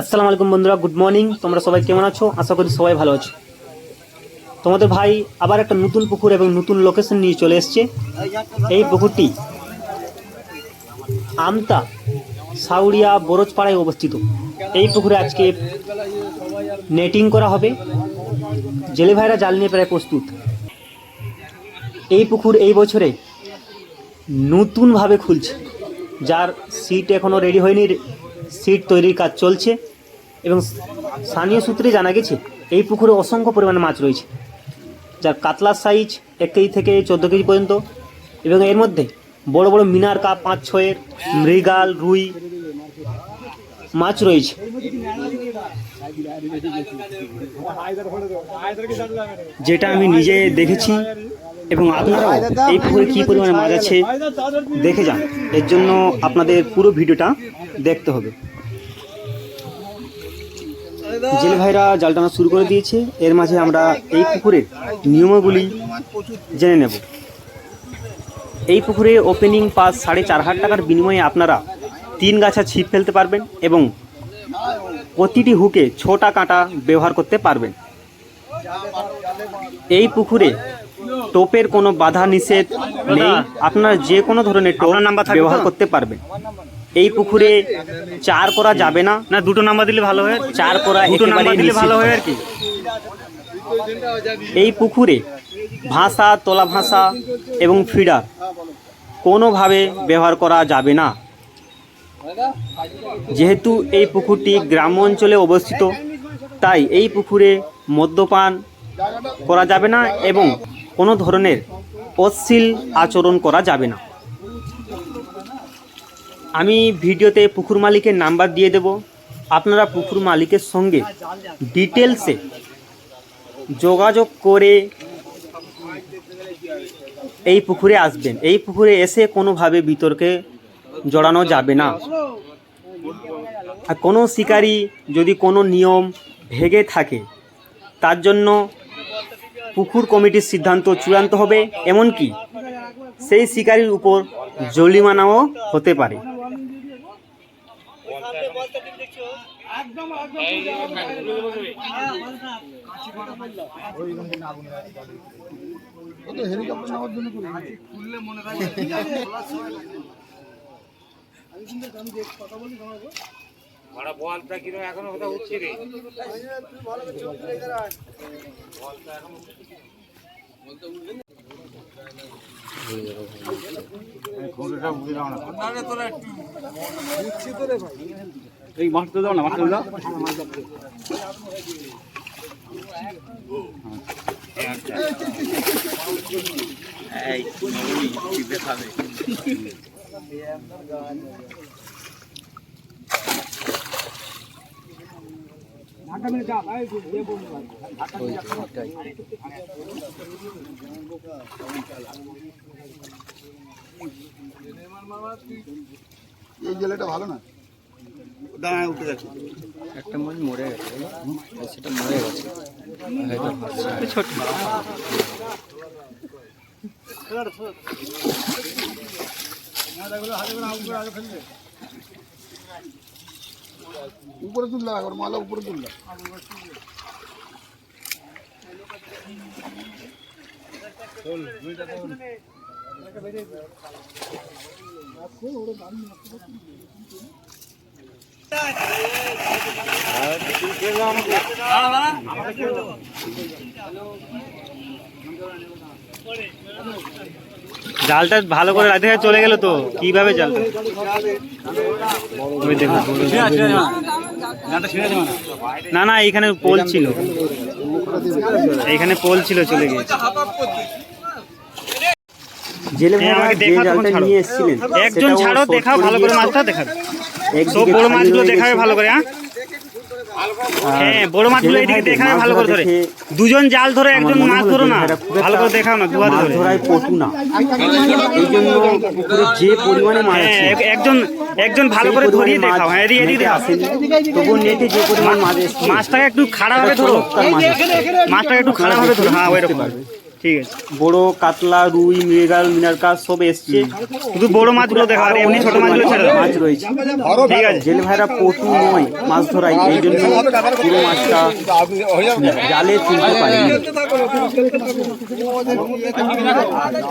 আসসালামু আলাইকুম বন্ধুরা গুড মর্নিং তোমরা সবাই কেমন আছো? আশা করি সবাই ভালো আছো। তোমাদের ভাই আবার একটা নতুন পুকুর এবং নতুন লোকেশন নিয়ে চলে এসছে। এই পুকুরটি আমতা সাউরিয়া বরজপাড়ায় অবস্থিত। এই পুকুরে আজকে নেটিং করা হবে। জেলে ভাইরা জাল নিয়ে প্রায় প্রস্তুত। এই পুকুর এই বছরে নতুনভাবে খুলছে। যার সিট এখনও রেডি হয়নি। সিট তৈরির কাজ চলছে। এবং স্থানীয় সূত্রে জানা গেছে, এই পুকুরে অসংখ্য পরিমাণে মাছ রয়েছে, যার কাতলার সাইজ এক কেজি থেকে চোদ্দ কেজি পর্যন্ত এবং এর মধ্যে বড় বড় মিনার কাপ পাঁচ ছয়ের মৃগাল, রুই মাছ রয়েছে। যেটা আমি নিজে দেখেছি এবং আপনারাও এই পুকুরে কী পরিমাণে মাছ আছে দেখে যান। এর জন্য আপনাদের পুরো ভিডিওটা দেখতে হবে। জেলে ভাইরা জাল টানা শুরু করে দিয়েছে। এর মাঝে আমরা এই পুকুরের নিয়মাবলী জেনে নেব। এই পুকুরে ওপেনিং পাস সাড়ে চার হাজার টাকার বিনিময়ে আপনারা তিন গাছা ছিপ ফেলতে পারবেন এবং প্রতিটি হুকে ছোটা কাঁটা ব্যবহার করতে পারবেন। এই পুকুরে টোপের কোনো বাধা নিষেধ নেই। আপনারা যে কোনো ধরনের টোপ নাম্বার ব্যবহার করতে পারবেন। এই পুকুরে চার করা যাবে না? না দুটো নাম্বার দিলে ভালো হয়? চার করা দুটো নাম্বার দিলে ভালো হয় আর কি? এই পুকুরে ভাষা তোলা ভাষা এবং ফিডার কোনোভাবে ব্যবহার করা যাবে না। যেহেতু এই পুকুরটি গ্রাম অঞ্চলে অবস্থিত তাই এই পুকুরে মদ্যপান করা যাবে না এবং কোনো ধরনের অশ্লীল আচরণ করা যাবে না। আমি ভিডিওতে পুকুর মালিকের নাম্বার দিয়ে দেব। আপনারা পুকুর মালিকের সঙ্গে ডিটেলসে যোগাযোগ করে এই পুকুরে আসবেন। এই পুকুরে এসে কোনোভাবে বিতর্কে জড়ানো যাবে না। আর কোনো শিকারি যদি কোনো নিয়ম ভেঙে থাকে, তার জন্য পুকুর কমিটির সিদ্ধান্ত চূড়ান্ত হবে। এমনকি সেই শিকারির উপর জরিমানাও হতে পারে। হেলিকপ্টার নেওয়ার জন্য খুললে না। তোরা একটু উঠছি ভাই এই মাছটা দাও না মাছটা দাও। এই জেলাটা ভালো না? দাঁড়ায় উঠে গেছে একটা মাছ মরে গেছে সেটা মরে গেছে। ছোট। উপরে তুললাম একবার মালা উপরে তুললাম জালটা ভালো করে হয় চলে গেল তো কীভাবে জালটা? না না এইখানে পোল ছিল। এইখানে পোল ছিল চলে গিয়েছে। জেলে আমাকে দেখা। নিয়ে এসেছিলেন একজন ছাড়ো দেখাও ভালো করে মাছটা দেখাবে। সব বড় মাছগুলো দেখাবে ভালো করে হ্যাঁ? হ্যাঁ বড় মাছগুলো এদিকে দেখাবে ভালো করে ধরে। দুজন জাল ধরে একজন মাছ ধরো না। ভালো করে দেখাও না দুবার ধরে। ধরায় পটু না। এই জন্য পুকুরে যে পরিমাণে মাছ হ্যাঁ আছে একজন একজন ভালো করে ধরিয়ে দেখাও। হ্যাঁ এদিকে এদিকে। দেখাও। তবুও নেটে যে পরিমাণ মাছ মাছটাকে একটু খাড়া ভাবে ধরো। মাছটাকে একটু খাড়া ভাবে ধরো। হ্যাঁ ওই রকম। ঠিক আছে। বড় কাতলা রুই মৃগাল মিনারকা সব এসছে। শুধু বড় মাছগুলো দেখা আর এমনি ছোট মাছগুলো ছেড়ে মাছ রয়েছে। ঠিক আছে। জেলে ভাইরা পটু নয় মাছ ধরাই এই জন্য পুরো মাছটা জালে তুলতে পারি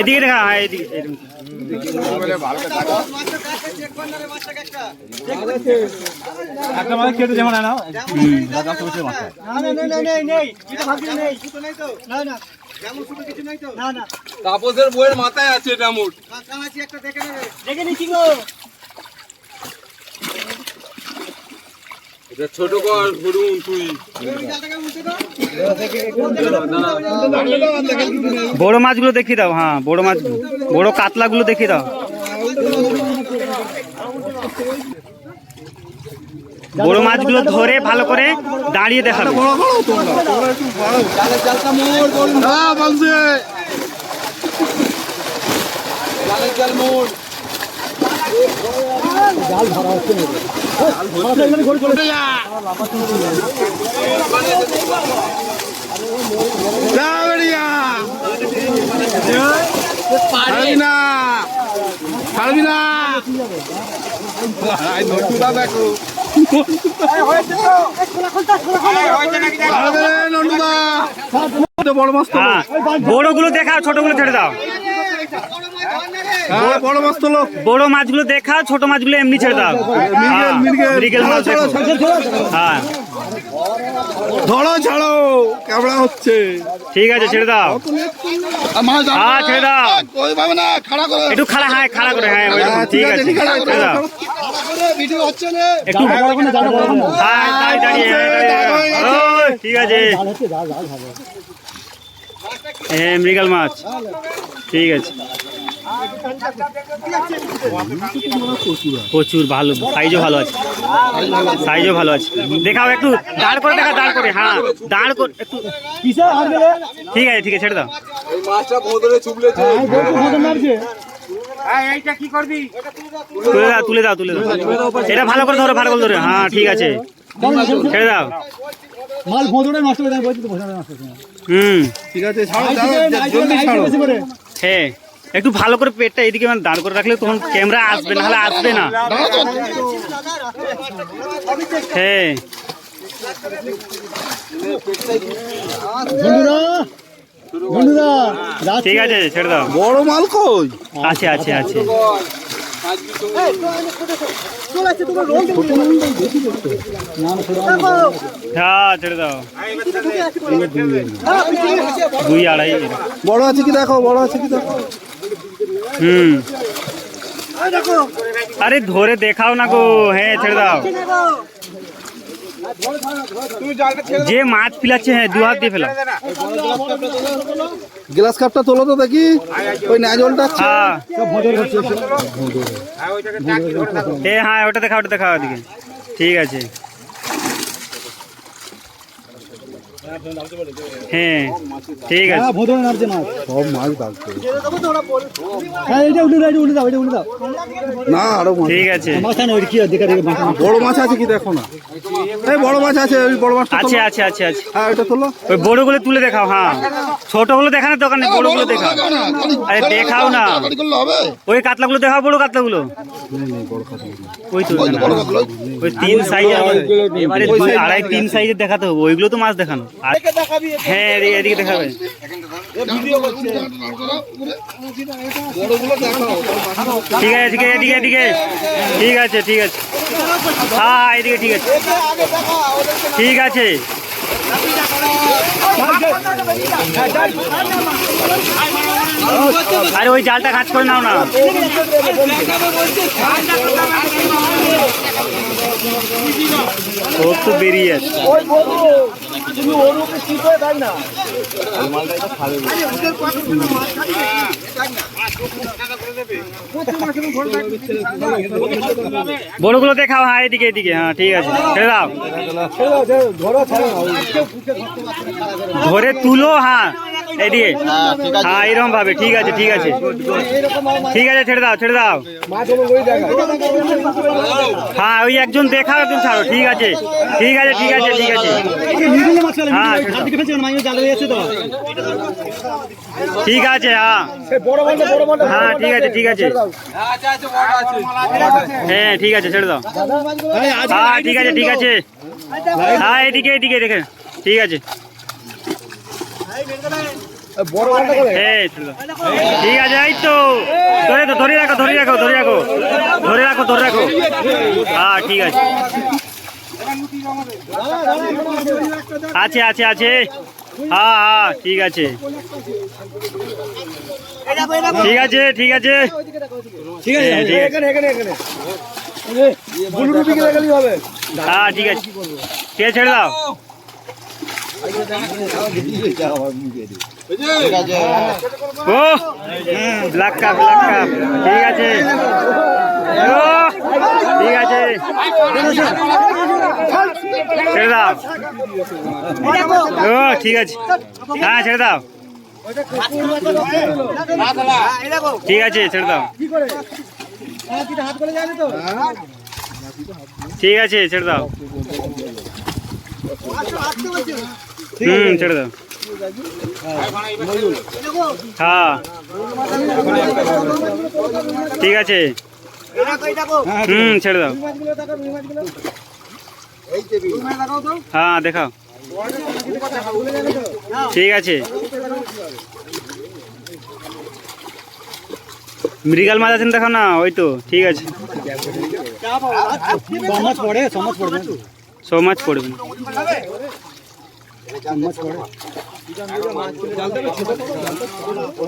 এদিকে দেখা হ্যাঁ এদিকে। তাপসের বইয়ের মাথায় আছে এটা ছোট কর ধরুন তুই। বড় মাছগুলো দেখিয়ে দাও হ্যাঁ বড় মাছগুলো বড় কাতলাগুলো দেখিয়ে দাও। বড় মাছগুলো ধরে ভালো করে দাঁড়িয়ে দেখাবে। হ্যাঁ বলছে ছাড়বি না ছাড়বি না দেখো বড় মাছ তো বড়গুলো দেখাও ছোটগুলো ছেড়ে দাও। হ্যাঁ বড় মাছ বড় মাছগুলো দেখাও ছোট মাছগুলো এমনি ছেড়ে দাও। হ্যাঁ, মৃগেল। মৃগেল মাছ হ্যাঁ। ধরো ছাড়ো ক্যামেরা হচ্ছে। ঠিক আছে ছেড়ে দাও। হ্যাঁ, ছেড়ে দাও। ওই ভাবে না খাড়া করে। একটু খাড়া হ্যাঁ খাড়া করে হ্যাঁ হ্যাঁ, ঠিক আছে। ছেড়ে দাও। ভিডিও হচ্ছে না একটু হ্যাঁ হ্যাঁ, ঠিক আছে। হ্যাঁ মৃগাল মাছ। ঠিক আছে। প্রচুর ভালো সাইজও ভালো আছে। সাইজও ভালো আছে। দেখাও একটু দাঁড় করে দেখা দাঁড় করে হ্যাঁ দাঁড় করে একটু। ঠিক আছে ঠিক আছে ছেড়ে দাও। এই তুলে দাও তুলে দাও তুলে দাও। এটা ভালো করে ধরো ভালো করে ধরো। হ্যাঁ ঠিক আছে। ছেড়ে দাও। মাল ভোঁদরে নষ্ট করে দেয় বলছি তো ভোঁদরে নষ্ট করে হুম। ঠিক আছে ছাড়ো ছাড়ো জলদি ছাড়ো। হ্যাঁ একটু ভালো করে পেটটা এদিকে মানে দাঁড় করে রাখলে তখন ক্যামেরা আসবে না হলে আসবে না। হ্যাঁ। বন্ধুরা ঠিক আছে ছেড়ে দাও। বড় মাল কই? আছে আছে আছে। হ্যাঁ ছেড়ে দাও। দুই আড়াই। বড় আছে কি দেখো বড় আছে কি দেখো? হুম। আরে ধরে দেখাও না গো। হ্যাঁ ছেড়ে দাও। যে মাছ পিলাচ্ছে হ্যাঁ দু হাত দিয়ে ফেলা গ্লাস কাপটা তোলো তো দেখি ওই নাজলটা হ্যাঁ। এ হ্যাঁ ওটা দেখা ওটা দেখা ওদিকে ঠিক আছে। হ্যাঁ ঠিক আছে। হ্যাঁ ভোঁদরে নামছে মাছ। সব মাছ ডাকছে। হ্যাঁ এটা উঠে দাও এটা উঠে দাও এটা উঠে দাও। না আরও মাছ ঠিক আছে। মাথা না ওই কি দেখা দেখে বড় মাছ আছে কি দেখো না? এই বড় মাছ আছে ওই বড় মাছটা আছে আছে আছে আছে। হ্যাঁ এটা তোলো। ওই বড়গুলো তুলে দেখাও হ্যাঁ। ছোটগুলো দেখানোর দোকান নেই বড়গুলো দেখাও। আরে দেখাও না। ওই কাতলাগুলো দেখাও বড় কাতলাগুলো। ওই তো ওই তিন সাইজের এবারে আড়াই তিন সাইজের দেখাতে হবে ওইগুলো তো মাছ দেখানো। আর হ্যাঁ এদিকে- এদিকে দেখাবে ঠিক আছে ঠিক আছে এদিকে এদিকে ঠিক আছে ঠিক আছে হ্যাঁ এদিকে ঠিক আছে ঠিক আছে আরে ওই জালটা কাজ করে নাও না ও তো বেরিয়ে যাচ্ছে। বড়গুলো দেখাও হ্যাঁ এদিকে এদিকে হ্যাঁ ঠিক আছে ছেড়ে দাও। ধরে তুলো হ্যাঁ। এইদিকে হ্যাঁ এরকম ভাবে ঠিক আছে ঠিক আছে। ঠিক আছে ছেড়ে দাও ছেড়ে দাও। হ্যাঁ ওই একজন দেখাও একজন ছাড়ো। ঠিক আছে। ঠিক আছে ঠিক আছে ঠিক আছে। হ্যাঁ, ঠিক আছে হ্যাঁ। হ্যাঁ ঠিক আছে ঠিক আছে। হ্যাঁ ঠিক আছে ছেড়ে দাও। হ্যাঁ ঠিক আছে ঠিক আছে। হ্যাঁ এদিকে এদিকে দেখে ঠিক আছে। ঠিক আছে এই তো। ধরে তো ধরে রাখো ধরে রাখো ধরে রাখো। ধরে রাখো ধরে রাখো। হ্যাঁ ঠিক আছে। আছে আছে আছে। হ্যাঁ হ্যাঁ ঠিক আছে। ঠিক আছে ঠিক আছে। ঠিক আছে এখানে হ্যাঁ ঠিক আছে। কে ছেড়ে দাও? ও ব্ল্যাক কাপ ব্ল্যাক কাপ ঠিক আছে ঠিক আছে ছেড়ে দাও ও ঠিক আছে হ্যাঁ ছেড়ে দাও ঠিক আছে ছেড়ে দাও ঠিক আছে ছেড়ে দাও। হুম ছেড়ে দাও হ্যাঁ ঠিক আছে হুম ছেড়ে দাও হ্যাঁ দেখাও ঠিক আছে মৃগাল মাছ আছেন দেখো না ওই তো ঠিক আছে সমাজ পড়ে সমাজ পড়বে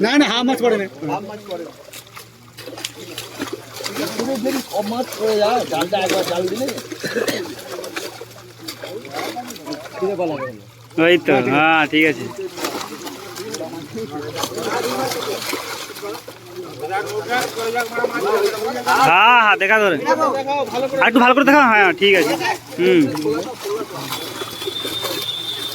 না না, হাফ মাছ পড়ে না। ওই তো হ্যাঁ ঠিক আছে। হ্যাঁ হ্যাঁ দেখা ধরে। আর একটু ভালো করে দেখা হ্যাঁ ঠিক আছে। হুম।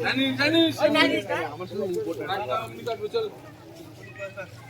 জানিস জানিস গরম দুধ